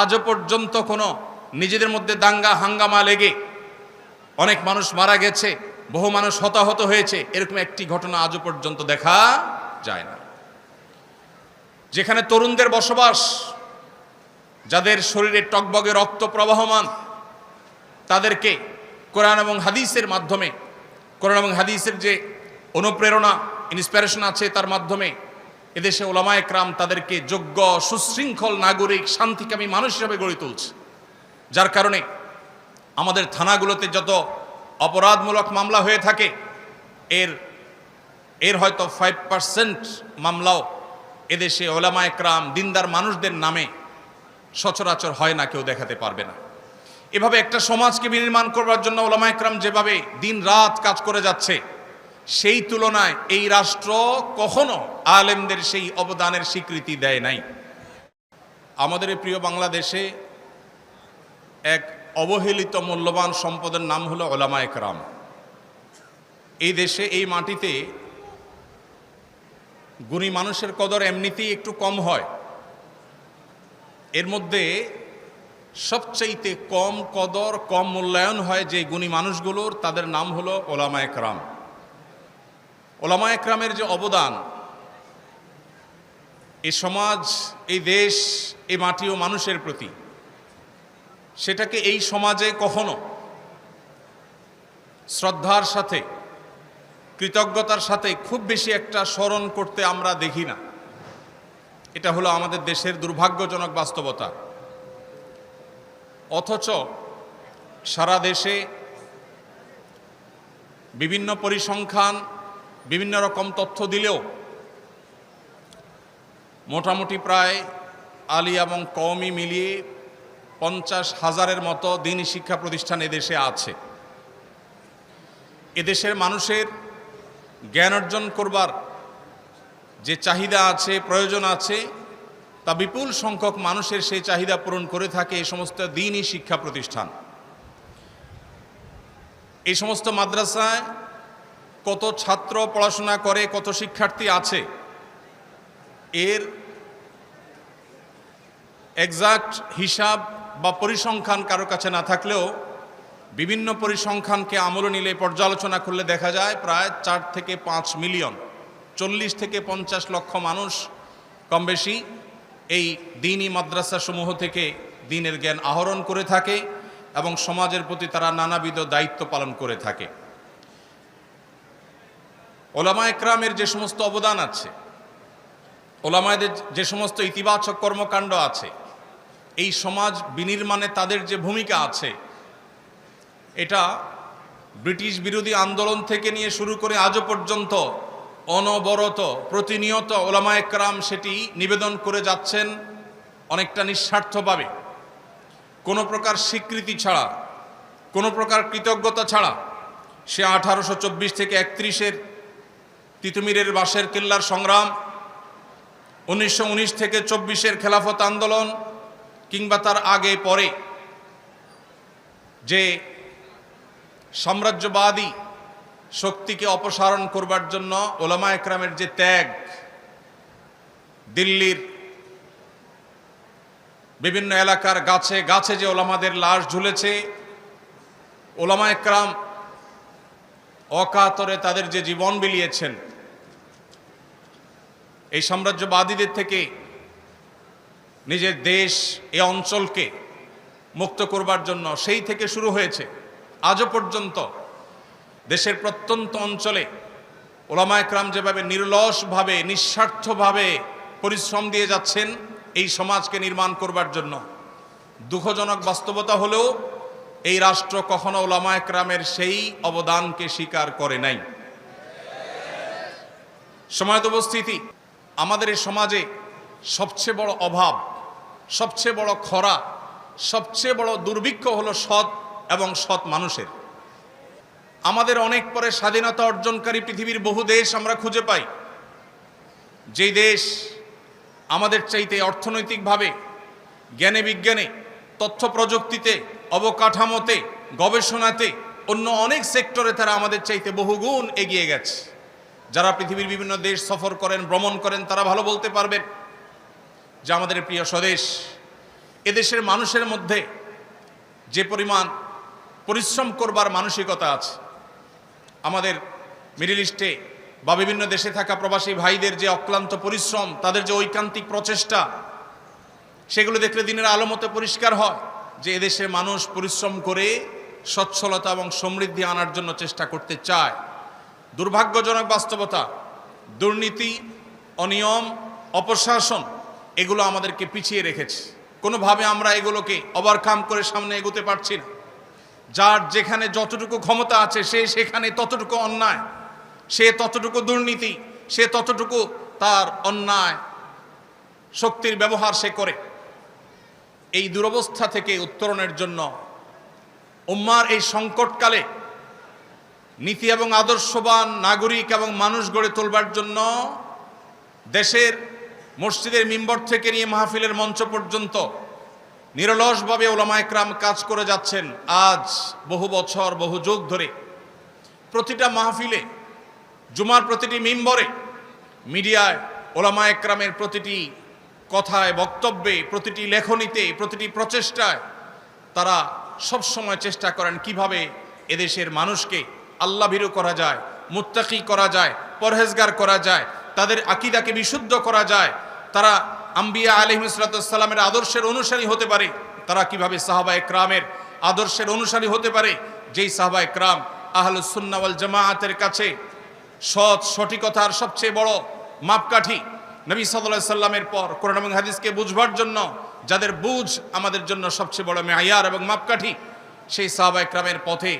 আজও পর্যন্ত কোনো নিজেদের মধ্যে দাঙ্গা, হাঙ্গামা লেগে অনেক মানুষ মারা গেছে, বহু মানুষ হতাহত হয়েছে, এরকম একটি ঘটনা আজও পর্যন্ত দেখা যায় না। যেখানে তরুণদের বসবাস, যাদের শরীরে টকবগে রক্ত প্রবাহমান, তাদেরকে কোরআন এবং হাদিসের মাধ্যমে, কোরআন এবং হাদিসের যে অনুপ্রেরণা ইন্সপিরেশন আছে, তার মাধ্যমে এদেশে ওলামা একরাম তাদেরকে যোগ্য, সুশৃঙ্খল নাগরিক, শান্তিকামী মানুষ হিসাবে গড়ে তুলছে। যার কারণে আমাদের থানাগুলোতে যত অপরাধমূলক মামলা হয়ে থাকে, এর এর হয়তো ফাইভ পার্সেন্ট মামলাও এদেশে ওলামা একরাম দিনদার মানুষদের নামে সচরাচর হয় না, কেউ দেখাতে পারবে না। এভাবে একটা সমাজকে বিনির্মাণ করবার জন্য ওলামা একরাম যেভাবে দিন রাত কাজ করে যাচ্ছে সেই তুলনায় এই রাষ্ট্র কখনো আলেমদের সেই অবদানের স্বীকৃতি দেয় নাই। আমাদের প্রিয় বাংলাদেশে এক অবহেলিত মূল্যবান সম্পদের নাম হলো ওলামা একরাম এই দেশে, এই মাটিতে গুণী মানুষের কদর এমনিতেই একটু কম হয়। এর মধ্যে সবচাইতে কম কদর, কম মূল্যায়ন হয় যে গুণী মানুষগুলোর, তাদের নাম হলো ওলামা একরাম ওলামা একরামের যে অবদান, এই সমাজ, এই দেশ, এই মাটি ও মানুষের প্রতি, সেটাকে এই সমাজে কখনো শ্রদ্ধার সাথে, কৃতজ্ঞতার সাথে খুব বেশি একটা স্মরণ করতে আমরা দেখি না। এটা হলো আমাদের দেশের দুর্ভাগ্যজনক বাস্তবতা। অথচ সারা দেশে বিভিন্ন পরিসংখ্যান বিভিন্ন রকম তথ্য দিলেও মোটামুটি প্রায় আলী এবং কওমি মিলিয়ে পঞ্চাশ হাজারের মতো দিনই শিক্ষা প্রতিষ্ঠান এদেশে আছে। এদেশের মানুষের জ্ঞান অর্জন করবার যে চাহিদা আছে, প্রয়োজন আছে, তা বিপুল সংখ্যক মানুষের সেই চাহিদা পূরণ করে থাকে এই সমস্ত দিনই শিক্ষা প্রতিষ্ঠান। এই সমস্ত মাদ্রাসায় কত ছাত্র পড়াশোনা করে, কত শিক্ষার্থী আছে, এর এক্সাক্ট হিসাব বা পরিসংখ্যান কারও কাছে না থাকলেও বিভিন্ন পরিসংখ্যানকে আমলে নিলে পর্যালোচনা করলে দেখা যায় প্রায় চার থেকে পাঁচ মিলিয়ন, চল্লিশ থেকে পঞ্চাশ লক্ষ মানুষ কম বেশি এই দিনই মাদ্রাসাসমূহ থেকে দিনের জ্ঞান আহরণ করে থাকে এবং সমাজের প্রতি তারা নানাবিধ দায়িত্ব পালন করে থাকে। ওলামা একরামের যে সমস্ত অবদান আছে ওলামায়দের যে সমস্ত ইতিবাচক কর্মকাণ্ড আছে, এই সমাজ বিনির্মাণে তাদের যে ভূমিকা আছে, এটা ব্রিটিশ বিরোধী আন্দোলন থেকে নিয়ে শুরু করে আজও পর্যন্ত অনবরত প্রতিনিয়ত ওলামা একরাম সেটি নিবেদন করে যাচ্ছেন অনেকটা নিঃস্বার্থভাবে। কোনো প্রকার স্বীকৃতি ছাড়া, কোনো প্রকার কৃতজ্ঞতা ছাড়া সে আঠারোশো চব্বিশ থেকে একত্রিশের তিতুমিরের বাঁশের কেল্লার সংগ্রাম, উনিশশো উনিশ থেকে চব্বিশের খেলাফত আন্দোলন কিংবা তার আগে পরে যে সাম্রাজ্যবাদী শক্তিকে অপসারণ করবার জন্য ওলামা একরামের যে ত্যাগ, দিল্লির বিভিন্ন এলাকার গাছে গাছে যে ওলামাদের লাশ ঝুলেছে, ওলামা একরাম অকাতরে তাদের যে জীবন বিলিয়েছেন, এই সাম্রাজ্যবাদীদের থেকে নিজের দেশ, এ অঞ্চলকে মুক্ত করবার জন্য সেই থেকে শুরু হয়েছে। আজও পর্যন্ত দেশের প্রত্যন্ত অঞ্চলে ওলামা একরাম যেভাবে নির্লসভাবে, নিঃস্বার্থভাবে পরিশ্রম দিয়ে যাচ্ছেন, এই সমাজকে নির্মাণ করবার জন্য দুঃখজনক বাস্তবতা হলেও এই রাষ্ট্র কখনো ওলামা একরামের সেই অবদানকে স্বীকার করে নাই। সময়ত উপস্থিতি। আমাদের এই সমাজে সবচেয়ে বড় অভাব, সবচেয়ে বড় খরা, সবচেয়ে বড় দুর্ভিক্ষ হলো সৎ এবং সৎ মানুষের। আমাদের অনেক পরে স্বাধীনতা অর্জনকারী পৃথিবীর বহু দেশ আমরা খুঁজে পাই। যেই দেশ আমাদের চাইতে অর্থনৈতিকভাবে, জ্ঞানে বিজ্ঞানে, তথ্য প্রযুক্তিতে অবকাঠামোতে, গবেষণাতে অন্য অনেক সেক্টরে তারা আমাদের চাইতে বহুগুণ এগিয়ে গেছে। যারা পৃথিবীর বিভিন্ন দেশ সফর করেন, ভ্রমণ করেন, তারা ভালো বলতে পারবেন যে আমাদের প্রিয় স্বদেশ, এদেশের মানুষের মধ্যে যে পরিমাণ পরিশ্রম করবার মানসিকতা আছে, আমাদের মিডিল ইস্টে বা বিভিন্ন দেশে থাকা প্রবাসী ভাইদের যে অক্লান্ত পরিশ্রম, তাদের যে ঐকান্তিক প্রচেষ্টা, সেগুলো দেখলে দিনের আলো পরিষ্কার হয়। যে এদেশে মানুষ পরিশ্রম করে সচ্ছলতা এবং সমৃদ্ধি আনার জন্য চেষ্টা করতে চায়। দুর্ভাগ্যজনক বাস্তবতা, দুর্নীতি, অনিয়ম, অপশাসন, এগুলো আমাদেরকে পিছিয়ে রেখেছে। কোনোভাবে আমরা এগুলোকে ওভারকাম করে সামনে এগোতে পারছি না। যার যেখানে যতটুকু ক্ষমতা আছে, সে সেখানে ততটুকু অন্যায়, সে ততটুকু দুর্নীতি, সে ততটুকু তার অন্যায় শক্তির ব্যবহার সে করে। এই দুরবস্থা থেকে উত্তরণের জন্য উম্মার এই সংকটকালে নীতি এবং আদর্শবান নাগরিক এবং মানুষ গড়ে তোলবার জন্য দেশের মসজিদের মিম্বর থেকে নিয়ে মাহফিলের মঞ্চ পর্যন্ত নিরলসভাবে ওলামা একরাম কাজ করে যাচ্ছেন আজ বহু বছর, বহু যুগ ধরে। প্রতিটা মাহফিলে, জুমার প্রতিটি মিম্বরে মিডিয়ায় ওলামা একরামের প্রতিটি কথায়, বক্তব্যে, প্রতিটি লেখনীতে, প্রতিটি প্রচেষ্টায় তারা সব সময় চেষ্টা করেন কীভাবে এদেশের মানুষকে আল্লাহ ভীরু করা যায়, মুত্তাকি করা যায়, পরহেজগার করা যায়, তাদের আকিদাকে বিশুদ্ধ করা যায়। তারা আম্বিয়া আলহিমসালামের আদর্শের অনুসারী হতে পারে। তারা কীভাবে সাহাবা একরামের আদর্শের অনুসারী হতে পারে? যেই সাহাবা একরাম আহলুসুন্নাওয়াল জামায়াতের কাছে সৎ, সঠিকতার সবচেয়ে বড় মাপকাঠি নবী সাল্লাহ সাল্লামের পর কোরআন এবং হাদিসকে বুঝবার জন্য যাদের বুঝ আমাদের জন্য সবচেয়ে বড় মেয়ার এবং মাপকাঠি, সেই সাহাবা একরামের পথে,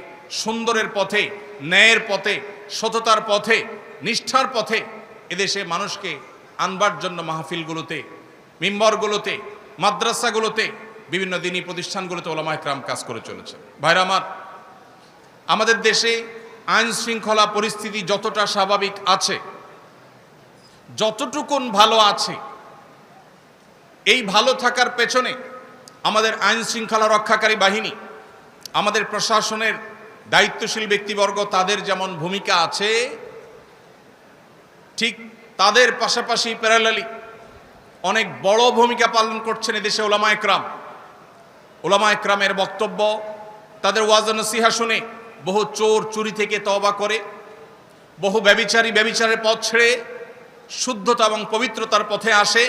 সুন্দরের পথে, ন্যায়ের পথে, সততার পথে, নিষ্ঠার পথে এদেশে মানুষকে আনবার জন্য মাহফিলগুলোতে, মিম্বরগুলোতে, মাদ্রাসাগুলোতে, বিভিন্ন দিনী প্রতিষ্ঠানগুলোতে ওলামা একরাম কাজ করে চলেছে ভাইরা আমার, আমাদের দেশে আইন শৃঙ্খলা পরিস্থিতি যতটা স্বাভাবিক আছে যতটুকুন ভালো আছে, এই ভালো থাকার পেছনে আমাদের আইন শৃঙ্খলা রক্ষাকারী বাহিনী, আমাদের প্রশাসনের দায়িত্বশীল ব্যক্তিবর্গ, তাদের যেমন ভূমিকা আছে, ঠিক তাদের পাশাপাশি প্যারালালি অনেক বড় ভূমিকা পালন করছেন এদেশে ওলামা একরাম। ওলামা একরামের বক্তব্য, তাদের ওয়াজন সিহা শুনে বহু চোর চুরি থেকে তবা করে, বহু ব্যবিচারী ব্যবিচারের পথ ছেড়ে শুদ্ধতা এবং পবিত্রতার পথে আসে।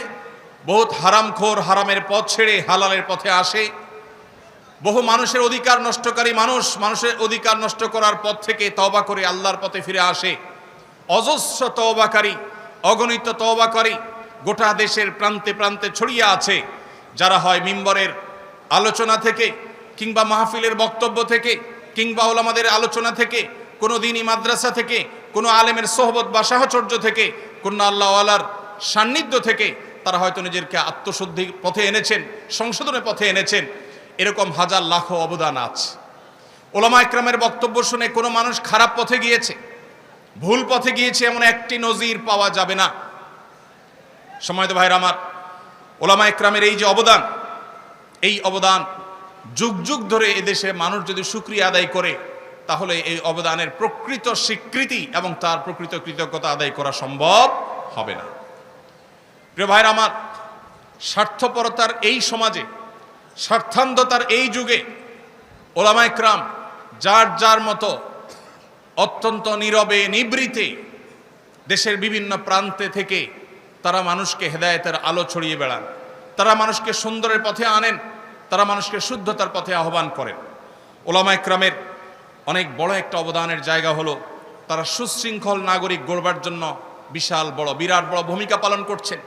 বহুত হারামখোর হারামের পথ ছেড়ে হালালের পথে আসে। বহু মানুষের অধিকার নষ্টকারী মানুষ মানুষের অধিকার নষ্ট করার পথ থেকে তবা করে আল্লাহর পথে ফিরে আসে। অজস্র তওবাকারী, অগণিত তওবাকারী গোটা দেশের প্রান্তে প্রান্তে ছড়িয়ে আছে। যারা হয় মিম্বরের আলোচনা থেকে কিংবা মাহফিলের বক্তব্য থেকে কিংবা ওলামাদের আলোচনা থেকে, কোনো দিনই মাদ্রাসা থেকে, কোনো আলেমের সোহবত বা সাহচর্য থেকে কোনো আল্লাহওয়ালার সান্নিধ্য থেকে তারা হয়তো নিজেরকে আত্মশুদ্ধির পথে এনেছেন, সংশোধনের পথে এনেছেন। এরকম হাজার লাখো অবদান আছে। ওলামা একরামের বক্তব্য শুনে কোনো মানুষ খারাপ পথে গিয়েছে, ভুল পথে গিয়েছে এমন একটি নজির পাওয়া যাবে না। সময় তো ভাইরা আমার, ওলামা একরামের এই যে অবদান, এই অবদান যুগ যুগ ধরে এদেশে মানুষ যদি সুক্রিয়া আদায় করে তাহলে এই অবদানের প্রকৃত স্বীকৃতি এবং তার প্রকৃত কৃতজ্ঞতা আদায় করা সম্ভব হবে না। প্রিয় ভাইরা আমার, স্বার্থপরতার এই সমাজে, স্বার্থান্ধতার এই যুগে ওলামা একরাম যার যার মতো অত্যন্ত নীরবে, নিবৃতে দেশের বিভিন্ন প্রান্তে থেকে তারা মানুষকে হেদায়েতের আলো ছড়িয়ে বেড়ান। তারা মানুষকে সুন্দরের পথে আনেন, তারা মানুষকে শুদ্ধতার পথে আহ্বান করেন। ওলামা একরামের অনেক বড় একটা অবদানের জায়গা হলো তারা সুশৃঙ্খল নাগরিক গড়বার জন্য বিশাল বড়, বিরাট বড় ভূমিকা পালন করছেন।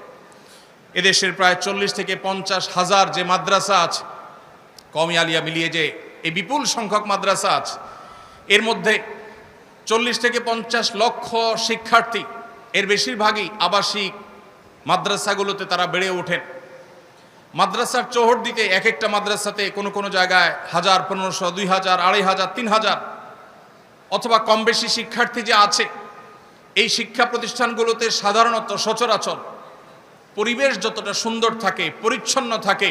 এদেশের প্রায় চল্লিশ থেকে পঞ্চাশ হাজার যে মাদ্রাসা আছে কমি আলিয়া মিলিয়ে যে এই বিপুল সংখ্যক মাদ্রাসা আছে, এর মধ্যে চল্লিশ থেকে পঞ্চাশ লক্ষ শিক্ষার্থী, এর বেশিরভাগই আবাসিক মাদ্রাসাগুলোতে তারা বেড়ে ওঠেন। মাদ্রাসার চৌহর দিতে এক একটা মাদ্রাসাতে কোনো কোনো জায়গায় হাজার, পনেরোশো, দুই হাজার, আড়াই হাজার, তিন হাজার অথবা কম বেশি শিক্ষার্থী যে আছে, এই শিক্ষা প্রতিষ্ঠানগুলোতে সাধারণত সচরাচর পরিবেশ যতটা সুন্দর থাকে, পরিচ্ছন্ন থাকে,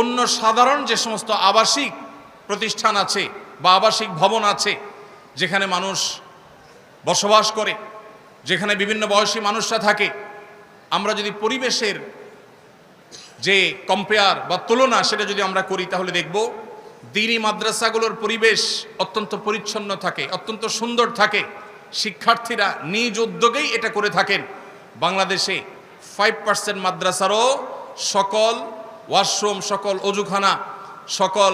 অন্য সাধারণ যে সমস্ত আবাসিক প্রতিষ্ঠান আছে বা আবাসিক ভবন আছে, যেখানে মানুষ বসবাস করে, যেখানে বিভিন্ন বয়সী মানুষরা থাকে, আমরা যদি পরিবেশের যে কম্পেয়ার বা তুলনা সেটা যদি আমরা করি, তাহলে দেখব দিনই মাদ্রাসাগুলোর পরিবেশ অত্যন্ত পরিচ্ছন্ন থাকে, অত্যন্ত সুন্দর থাকে। শিক্ষার্থীরা নিজ উদ্যোগেই এটা করে থাকেন। বাংলাদেশে ফাইভ পার্সেন্ট মাদ্রাসারও সকল ওয়াশরুম, সকল অজুখানা, সকল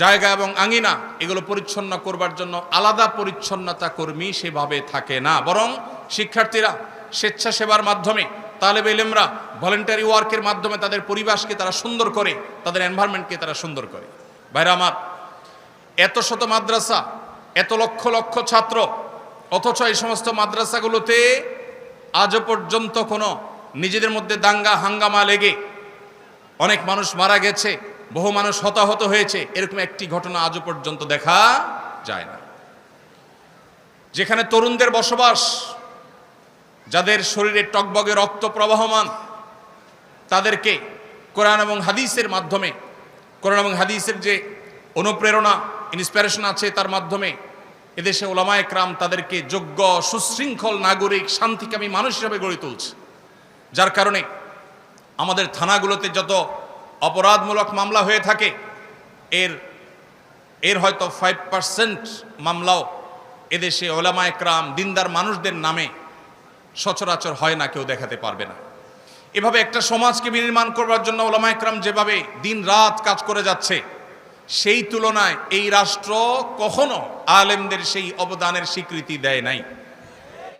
জায়গা এবং আঙিনা এগুলো পরিচ্ছন্ন করবার জন্য আলাদা পরিচ্ছন্নতা কর্মী সেভাবে থাকে না। বরং শিক্ষার্থীরা স্বেচ্ছাসেবার মাধ্যমে তালেব এলেমরা ভলেন্টারি ওয়ার্কের মাধ্যমে তাদের পরিবেশকে তারা সুন্দর করে, তাদের এনভায়রনমেন্টকে তারা সুন্দর করে। ভাইরা আমার, এত শত মাদ্রাসা, এত লক্ষ লক্ষ ছাত্র, অথচ এই সমস্ত মাদ্রাসাগুলোতে আজও পর্যন্ত কোনো নিজেদের মধ্যে দাঙ্গা, হাঙ্গামা লেগে অনেক মানুষ মারা গেছে, বহু মানুষ হতাহত হয়েছে, এরকম একটি ঘটনা আজও পর্যন্ত দেখা যায় না। যেখানে তরুণদের বসবাস, যাদের শরীরে টকবগে রক্ত প্রবাহমান, তাদেরকে কোরআন এবং হাদিসের মাধ্যমে কোরআন এবং হাদিসের যে অনুপ্রেরণা ইন্সপিরেশন আছে তার মাধ্যমে এদেশে ওলামা একরাম তাদেরকে যোগ্য, সুশৃঙ্খল, নাগরিক, শান্তিকামী মানুষ হিসাবে গড়ে তুলছে। যার কারণে আমাদের থানাগুলোতে যত অপরাধমূলক মামলা হয়ে থাকে, এর এর হয়তো ফাইভ পার্সেন্ট মামলাও এদেশে ওলামা একরাম, দিনদার মানুষদের নামে সচরাচর হয় না, কেউ দেখাতে পারবে না। এভাবে একটা সমাজকে বিনির্মাণ করবার জন্য ওলামা একরাম যেভাবে দিন রাত কাজ করে যাচ্ছে, সেই তুলনায় এই রাষ্ট্র কখনো আলেমদের সেই অবদানের স্বীকৃতি দেয় নাই।